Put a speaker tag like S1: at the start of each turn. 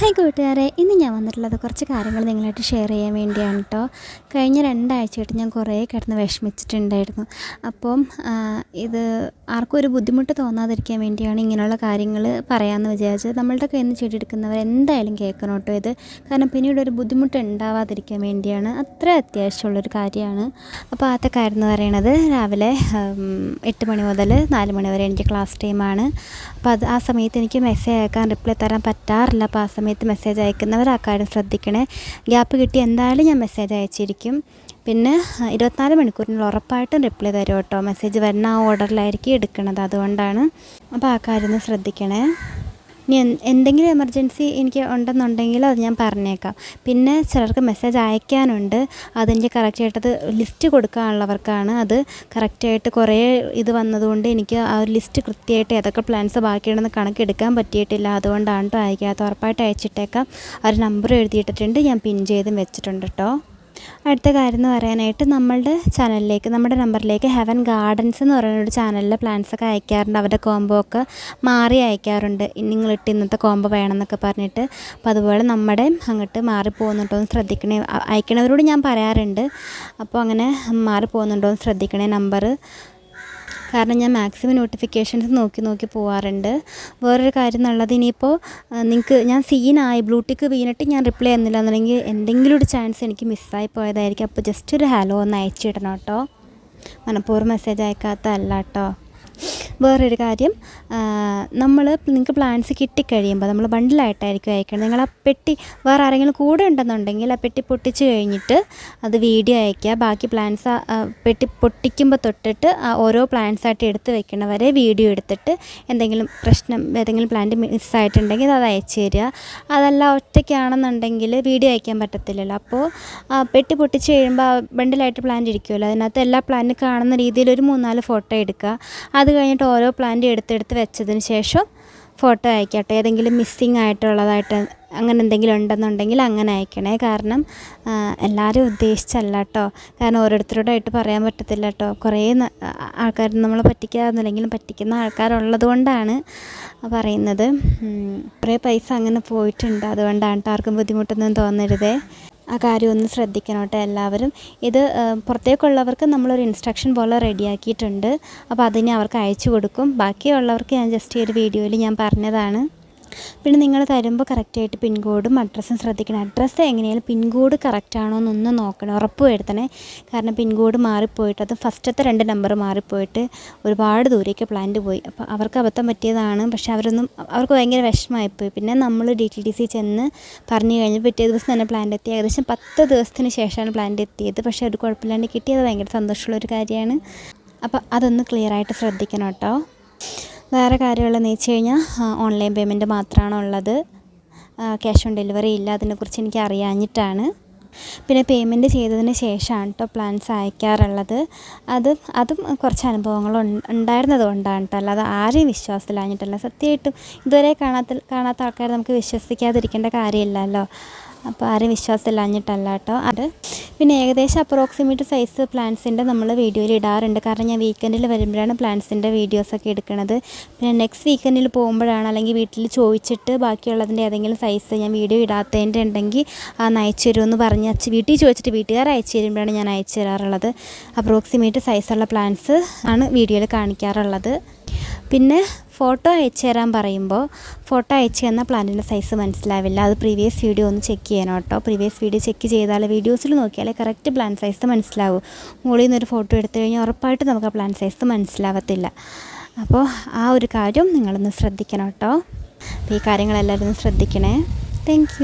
S1: Hi കൂട്ടുകാരെ ഇന്ന് ഞാൻ വന്നിട്ടുള്ളത് കുറച്ച് കാര്യങ്ങൾ നിങ്ങളായിട്ട് ഷെയർ ചെയ്യാൻ വേണ്ടിയാണ് കേട്ടോ കഴിഞ്ഞ രണ്ടാഴ്ചയായിട്ട് ഞാൻ കുറേ കിടന്ന് വിഷമിച്ചിട്ടുണ്ടായിരുന്നു. അപ്പം ഇത് ആർക്കും ഒരു ബുദ്ധിമുട്ട് തോന്നാതിരിക്കാൻ വേണ്ടിയാണ് ഇങ്ങനെയുള്ള കാര്യങ്ങൾ പറയാമെന്ന് വിചാരിച്ചത്. നമ്മളുടെ കയ്യിൽ നിന്ന് ചെടിയെടുക്കുന്നവർ എന്തായാലും കേൾക്കണം കേട്ടോ ഇത്. കാരണം പിന്നീട് ഒരു ബുദ്ധിമുട്ട് ഉണ്ടാവാതിരിക്കാൻ വേണ്ടിയാണ് അത്ര അത്യാവശ്യമുള്ളൊരു കാര്യമാണ്. അപ്പോൾ ആദ്യത്തെ കാര്യം എന്ന് പറയണത് രാവിലെ എട്ട് മണി മുതൽ നാല് മണി വരെ എനിക്ക് ക്ലാസ് ടൈമാണ് അപ്പോൾ അത് ആ സമയത്ത് എനിക്ക് മെസ്സേജ് അയക്കാൻ റിപ്ലൈ തരാൻ പറ്റാറില്ല. അപ്പോൾ ആ സമയത്ത് മെസ്സേജ് അയക്കുന്നവർ ആ കാര്യം ശ്രദ്ധിക്കണേ. ഗ്യാപ്പ് കിട്ടി എന്തായാലും ഞാൻ മെസ്സേജ് അയച്ചിരിക്കും. പിന്നെ ഇരുപത്തിനാല് മണിക്കൂറിനുള്ളിൽ ഉറപ്പായിട്ടും റിപ്ലൈ തരും കേട്ടോ മെസ്സേജ് വരുന്ന ആ ഓർഡറിലായിരിക്കും എടുക്കുന്നത് അതുകൊണ്ടാണ്. അപ്പോൾ ആ കാര്യം ഒന്ന് ശ്രദ്ധിക്കണേ. ഇനി എന്തെങ്കിലും എമർജൻസി എനിക്ക് ഉണ്ടെന്നുണ്ടെങ്കിൽ അത് ഞാൻ പറഞ്ഞേക്കാം. പിന്നെ ചിലർക്ക് മെസ്സേജ് അയക്കാനുണ്ട്. അതെനിക്ക് കറക്റ്റായിട്ടത് ലിസ്റ്റ് കൊടുക്കാനുള്ളവർക്കാണ് അത് കറക്റ്റായിട്ട് കുറേ ഇത് വന്നതുകൊണ്ട് എനിക്ക് ആ ഒരു ലിസ്റ്റ് കൃത്യമായിട്ട് ഏതൊക്കെ പ്ലാൻസ് ബാക്കിയുണ്ടെന്ന് കണക്കെടുക്കാൻ പറ്റിയിട്ടില്ല. അതുകൊണ്ടാണ് കേട്ടോ അയക്കാത്ത ഉറപ്പായിട്ട് അയച്ചിട്ടേക്കാം. ആ ഒരു നമ്പർ എഴുതിയിട്ടിട്ടുണ്ട്. ഞാൻ പിൻ ചെയ്തും വെച്ചിട്ടുണ്ട് കേട്ടോ അടുത്ത കാര്യം എന്ന് പറയാനായിട്ട് നമ്മളുടെ ചാനലിലേക്ക് നമ്മുടെ നമ്പറിലേക്ക് ഹെവൻ ഗാർഡൻസ് എന്ന് പറയുന്ന ഒരു ചാനലിലെ പ്ലാൻസൊക്കെ അയക്കാറുണ്ട്. അവരുടെ കോംബോ ഒക്കെ മാറി അയക്കാറുണ്ട്. നിങ്ങളിട്ട് ഇന്നത്തെ കോംബോ വേണമെന്നൊക്കെ പറഞ്ഞിട്ട്. അപ്പോൾ അതുപോലെ നമ്മുടെ അങ്ങോട്ട് മാറി പോകുന്നുണ്ടോ എന്ന് ശ്രദ്ധിക്കണേ. അയക്കണവരോട് ഞാൻ പറയാറുണ്ട്. അപ്പോൾ അങ്ങനെ മാറി പോകുന്നുണ്ടോ എന്ന് ശ്രദ്ധിക്കണേ നമ്പർ കാരണം ഞാൻ മാക്സിമം നോട്ടിഫിക്കേഷൻസ് നോക്കി നോക്കി പോവാറുണ്ട്. വേറൊരു കാര്യം എന്നുള്ളത് ഇനിയിപ്പോൾ നിങ്ങൾക്ക് ഞാൻ സീനായി ബ്ലൂടിക്ക് വീണിട്ട് ഞാൻ റിപ്ലൈ ചെയ്യുന്നില്ല എന്നുണ്ടെങ്കിൽ എന്തെങ്കിലും ഒരു ചാൻസ് എനിക്ക് മിസ്സായി പോയതായിരിക്കും. അപ്പോൾ ജസ്റ്റ് ഒരു ഹലോ ഒന്ന് അയച്ചിടണം കേട്ടോ മനഃപൂർവം മെസ്സേജ് അയക്കാത്ത അല്ല കേട്ടോ വേറൊരു കാര്യം നമ്മൾ നിങ്ങൾക്ക് പ്ലാൻസ് കിട്ടിക്കഴിയുമ്പോൾ നമ്മൾ ബണ്ടിലായിട്ടായിരിക്കും അയക്കണം നിങ്ങൾ ആ പെട്ടി വേറെ ആരെങ്കിലും കൂടെ ഉണ്ടെന്നുണ്ടെങ്കിൽ ആ പെട്ടി പൊട്ടിച്ച് കഴിഞ്ഞിട്ട് അത് വീഡിയോ അയക്കുക ബാക്കി പ്ലാൻസ് പെട്ടി പൊട്ടിക്കുമ്പോൾ തൊട്ടിട്ട് ഓരോ പ്ലാൻസായിട്ട് എടുത്ത് വെക്കണവരെ വീഡിയോ എടുത്തിട്ട് എന്തെങ്കിലും പ്രശ്നം ഏതെങ്കിലും പ്ലാന്റ് മിസ്സായിട്ടുണ്ടെങ്കിൽ അത് അയച്ചു തരിക. അതല്ല ഒറ്റയ്ക്കാണെന്നുണ്ടെങ്കിൽ വീഡിയോ അയക്കാൻ പറ്റത്തില്ലല്ലോ. അപ്പോൾ പെട്ടി പൊട്ടിച്ച് കഴിയുമ്പോൾ ബണ്ടിലായിട്ട് പ്ലാന്റ് ഇരിക്കുമല്ലോ അതിനകത്ത് എല്ലാ പ്ലാന്റും കാണുന്ന രീതിയിൽ ഒരു മൂന്നാൽ ഫോട്ടോ എടുക്കുക. അത് കഴിഞ്ഞിട്ട് ഓരോ പ്ലാന്റ് എടുത്തെടുത്ത് വെച്ചതിന് ശേഷം ഫോട്ടോ അയക്കട്ടെ. ഏതെങ്കിലും മിസ്സിങ് ആയിട്ടുള്ളതായിട്ട് അങ്ങനെ എന്തെങ്കിലും ഉണ്ടെന്നുണ്ടെങ്കിൽ അങ്ങനെ അയക്കണേ. കാരണം എല്ലാവരും ഉദ്ദേശിച്ചല്ല കേട്ടോ കാരണം ഓരോരുത്തരോടായിട്ട് പറയാൻ പറ്റത്തില്ല കേട്ടോ കുറേ ആൾക്കാർ നമ്മളെ പറ്റിക്കാതെന്നില്ലെങ്കിലും പറ്റിക്കുന്ന ആൾക്കാരുള്ളത് കൊണ്ടാണ് പറയുന്നത് കുറേ പൈസ അങ്ങനെ പോയിട്ടുണ്ട്. അതുകൊണ്ടാണ് കേട്ടോ ആർക്കും ബുദ്ധിമുട്ടൊന്നും തോന്നരുതേ. ആ കാര്യം ഒന്ന് ശ്രദ്ധിക്കണം കേട്ടോ എല്ലാവരും. ഇത് പുറത്തേക്കുള്ളവർക്ക് നമ്മളൊരു ഇൻസ്ട്രക്ഷൻ പോലെ റെഡിയാക്കിയിട്ടുണ്ട് അപ്പോൾ അതിനെ അവർക്ക് അയച്ചു കൊടുക്കും. ബാക്കിയുള്ളവർക്ക് ഞാൻ ജസ്റ്റ് ഈ ഒരു വീഡിയോയിൽ ഞാൻ പറഞ്ഞതാണ്. പിന്നെ നിങ്ങൾ തരുമ്പോൾ കറക്റ്റായിട്ട് പിൻകോഡും അഡ്രസ്സും ശ്രദ്ധിക്കണം. അഡ്രസ്സ് എങ്ങനെയാലും പിൻകോഡ് കറക്റ്റ് ആണോ എന്നൊന്ന് നോക്കണം. ഉറപ്പ് വരുത്തണേ. കാരണം പിൻകോഡ് മാറിപ്പോയിട്ട് അത് ഫസ്റ്റത്തെ രണ്ട് നമ്പർ മാറിപ്പോയിട്ട് ഒരുപാട് ദൂരേക്ക് പ്ലാന്റ് പോയി. അപ്പോൾ അവർക്ക് അബദ്ധം പറ്റിയതാണ്. പക്ഷേ അവരൊന്നും അവർക്ക് ഭയങ്കര വിഷമമായിപ്പോയി. പിന്നെ നമ്മൾ ഡി ടി ഡി സി ചെന്ന് പറഞ്ഞു കഴിഞ്ഞ് പിറ്റേ ദിവസം തന്നെ പ്ലാന്റ് എത്തി. ഏകദേശം പത്ത് ദിവസത്തിന് ശേഷമാണ് പ്ലാന്റ് എത്തിയത്. പക്ഷേ ഒരു കുഴപ്പമില്ലാണ്ട് കിട്ടിയത്. ഭയങ്കര സന്തോഷമുള്ളൊരു കാര്യമാണ്. അപ്പോൾ അതൊന്ന് ക്ലിയറായിട്ട് ശ്രദ്ധിക്കണം കേട്ടോ. വേറെ കാര്യമുള്ളതെന്ന് വെച്ച് കഴിഞ്ഞാൽ ഓൺലൈൻ പേയ്മെന്റ് മാത്രമാണ് ഉള്ളത് ക്യാഷ് ഓൺ ഡെലിവറി ഇല്ല അതിനെക്കുറിച്ച് എനിക്ക് അറിയാഞ്ഞിട്ടാണ്. പിന്നെ പേയ്മെന്റ് ചെയ്തതിന് ശേഷമാണ് കേട്ടോ പ്ലാൻസ് അയക്കാറുള്ളത്. അത് അതും കുറച്ച് അനുഭവങ്ങൾ ഉണ്ടായിരുന്നത് കൊണ്ടാണ് കേട്ടോ അല്ലാതെ ആരെയും വിശ്വാസത്തിലാഞ്ഞിട്ടല്ല. സത്യമായിട്ടും ഇതുവരെ കാണാത്ത കാണാത്ത ആൾക്കാർ നമുക്ക് വിശ്വസിക്കാതിരിക്കേണ്ട കാര്യമില്ലല്ലോ. അപ്പോൾ ആരും വിശ്വാസമില്ലാഞ്ഞിട്ടല്ല കേട്ടോ. അത് പിന്നെ ഏകദേശം അപ്രോക്സിമേറ്റ് സൈസ് പ്ലാന്റ്സിന്റെ നമ്മൾ വീഡിയോയിൽ ഇടാറുണ്ട്. കാരണം ഞാൻ വീക്കെൻഡിൽ വരുമ്പോഴാണ് പ്ലാന്റ്സിന്റെ വീഡിയോസൊക്കെ എടുക്കുന്നത്. പിന്നെ നെക്സ്റ്റ് വീക്കെൻഡിൽ പോകുമ്പോഴാണ് അല്ലെങ്കിൽ വീട്ടിൽ ചോദിച്ചിട്ട് ബാക്കിയുള്ളതിന്റെ ഏതെങ്കിലും സൈസ് ഞാൻ വീഡിയോ ഇടാത്തതിന്റെ ഉണ്ടെങ്കിൽ ആ അയച്ചു തരുമെന്ന് പറഞ്ഞ് അച്ഛൻ വീട്ടിൽ ചോദിച്ചിട്ട് വീട്ടുകാർ അയച്ചു തരുമ്പോഴാണ് ഞാൻ അയച്ചു തരാറുള്ളത്. അപ്രോക്സിമേറ്റ് സൈസുള്ള പ്ലാന്റ്സ് ആണ് വീഡിയോയിൽ കാണിക്കാറുള്ളത്. പിന്നെ ഫോട്ടോ അയച്ചു തരാൻ പറയുമ്പോൾ ഫോട്ടോ അയച്ചു തന്ന പ്ലാന്റിന്റെ സൈസ് മനസ്സിലാവില്ല. അത് പ്രീവിയസ് വീഡിയോ ഒന്ന് ചെക്ക് ചെയ്യണം കേട്ടോ. പ്രീവിയസ് വീഡിയോ ചെക്ക് ചെയ്താൽ വീഡിയോസിൽ നോക്കിയാലേ കറക്റ്റ് പ്ലാൻ സൈസ് മനസ്സിലാവും. മുകളിൽ നിന്നൊരു ഫോട്ടോ എടുത്തു കഴിഞ്ഞാൽ ഉറപ്പായിട്ട് നമുക്ക് ആ പ്ലാൻ സൈസ് മനസ്സിലാവത്തില്ല. അപ്പോൾ ആ ഒരു കാര്യം നിങ്ങളൊന്ന് ശ്രദ്ധിക്കണം കേട്ടോ. അപ്പോൾ ഈ കാര്യങ്ങളെല്ലാവരും ശ്രദ്ധിക്കണേ. താങ്ക്